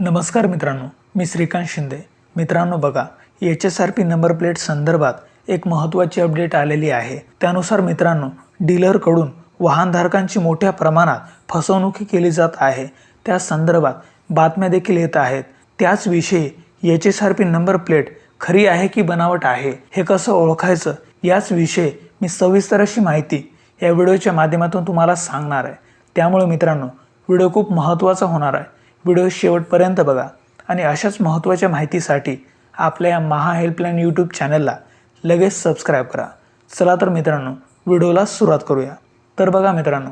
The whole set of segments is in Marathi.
नमस्कार मित्रांनो मी श्रीकांत शिंदे. मित्रांनो बघा H S R P number plate संदर्भात एक महत्त्वाची अपडेट आलेली आहे. त्यानुसार मित्रांनो डीलरकडून वाहनधारकांची मोठ्या प्रमाणात फसवणुकी केली जात आहे. त्या संदर्भात बातम्या देखील येत आहेत. त्याचविषयी H S R P number plate खरी आहे की बनावट आहे हे कसं ओळखायचं याच विषयी मी सविस्तर अशी माहिती या व्हिडिओच्या माध्यमातून तुम्हाला सांगणार आहे. त्यामुळे मित्रांनो व्हिडिओ खूप महत्त्वाचा होणार आहे. व्हिडिओ शेवटपर्यंत बघा आणि अशाच महत्त्वाच्या माहितीसाठी आपल्या या महा हेल्पलाईन यूट्यूब चॅनलला लगेच सबस्क्राईब करा. चला तर मित्रांनो व्हिडिओला सुरुवात करूया. तर बघा मित्रांनो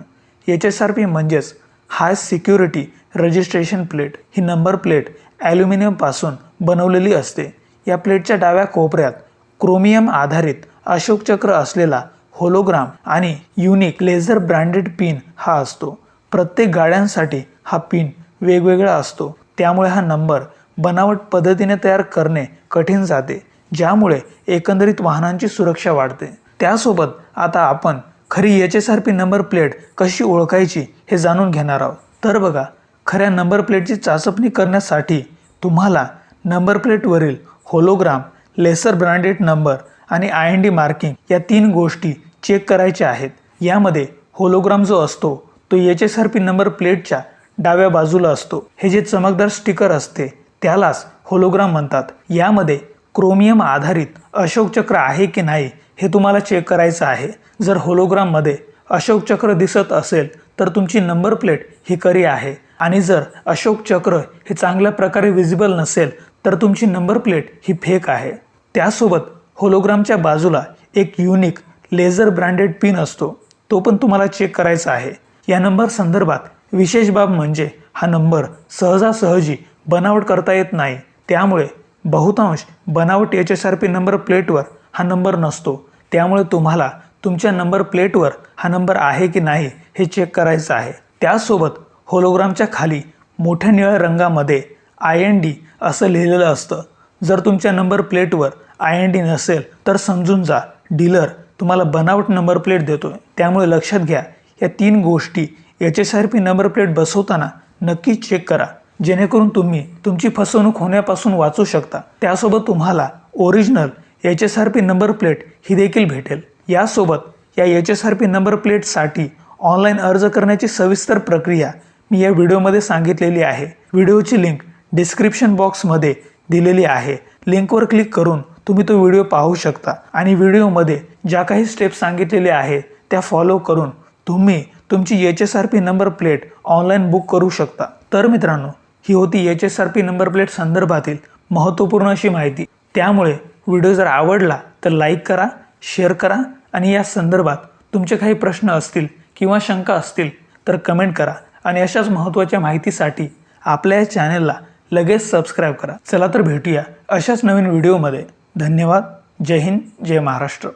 एच एस आर पी म्हणजेच हाय सिक्युरिटी रजिस्ट्रेशन प्लेट ही नंबर प्लेट ॲल्युमिनियमपासून बनवलेली असते. या प्लेटच्या डाव्या कोपऱ्यात क्रोमियम आधारित अशोकचक्र असलेला होलोग्राम आणि युनिक लेझर ब्रँडेड पिन हा असतो. प्रत्येक गाड्यांसाठी हा पिन वेगवेगळा असतो. त्यामुळे हा नंबर बनावट पद्धतीने तयार करणे कठीण जाते ज्यामुळे एकंदरीत वाहनांची सुरक्षा वाढते. त्यासोबत आता आपण खरी H S R P number plate कशी ओळखायची हे जाणून घेणार आहोत. तर बघा खऱ्या नंबर प्लेटची चाचपणी करण्यासाठी तुम्हाला नंबर प्लेटवरील होलोग्राम लेसर ब्रँडेड नंबर आणि आय एन डी मार्किंग या तीन गोष्टी चेक करायच्या आहेत. यामध्ये होलोग्राम जो असतो तो H S R P number प्लेटच्या डाव्या बाजूला असतो. हे जे चमकदार स्टिकर असते त्यालाच होलोग्राम म्हणतात. यामध्ये क्रोमियम आधारित अशोक चक्र आहे की नाही हे तुम्हाला चेक करायचं आहे. जर होलोग्राममध्ये अशोक चक्र दिसत असेल तर तुमची नंबर प्लेट ही खरी आहे. आणि जर अशोक चक्र हे चांगल्या प्रकारे विजिबल नसेल तर तुमची नंबर प्लेट ही फेक आहे. त्यासोबत होलोग्रामच्या बाजूला एक युनिक लेझर ब्रँडेड पिन असतो. तो पण तुम्हाला चेक करायचा आहे. या नंबर संदर्भात विशेष बाब म्हणजे हा नंबर सहजासहजी बनावट करता येत नाही. त्यामुळे बहुतांश बनावट H S R P number प्लेटवर हा नंबर नसतो. त्यामुळे तुम्हाला तुमच्या नंबर प्लेटवर हा नंबर आहे की नाही हे चेक करायचं आहे. त्यासोबत होलोग्रामच्या खाली मोठ्या निळ्या रंगामध्ये आय एन डी असं लिहिलेलं असतं. जर तुमच्या नंबर प्लेटवर आय एन डी नसेल तर समजून जा. डीलर तुम्हाला बनावट नंबर प्लेट देतो त्यामुळे लक्षात घ्या या तीन गोष्टी H S R P number plate बसवताना नक्की चेक करा. जेणेकरून तुम्ही तुमची फसवणूक होण्यापासून वाचू शकता. त्यासोबत तुम्हाला original H S R P number plate ही देखील भेटेल. यासोबत या H S R P number प्लेटसाठी ऑनलाईन अर्ज करण्याची सविस्तर प्रक्रिया मी या व्हिडिओमध्ये सांगितलेली आहे. व्हिडिओची लिंक डिस्क्रिप्शन बॉक्समध्ये दिलेली आहे. लिंकवर क्लिक करून तुम्ही तो व्हिडिओ पाहू शकता. आणि व्हिडिओमध्ये ज्या काही स्टेप्स सांगितलेल्या आहेत त्या फॉलो करून तुम्ही तुमची H S R P number plate online book करू शकता. तर मित्रांनो ही होती H S R P number plate संदर्भातील महत्त्वपूर्ण अशी माहिती. त्यामुळे व्हिडिओ जर आवडला तर लाईक करा शेअर करा आणि या संदर्भात तुमचे काही प्रश्न असतील किंवा शंका असतील तर कमेंट करा आणि अशाच महत्त्वाच्या माहितीसाठी आपल्या या चॅनलला लगेच सबस्क्राईब करा. चला तर भेटूया अशाच नवीन व्हिडिओमध्ये धन्यवाद. जय हिंद जय महाराष्ट्र.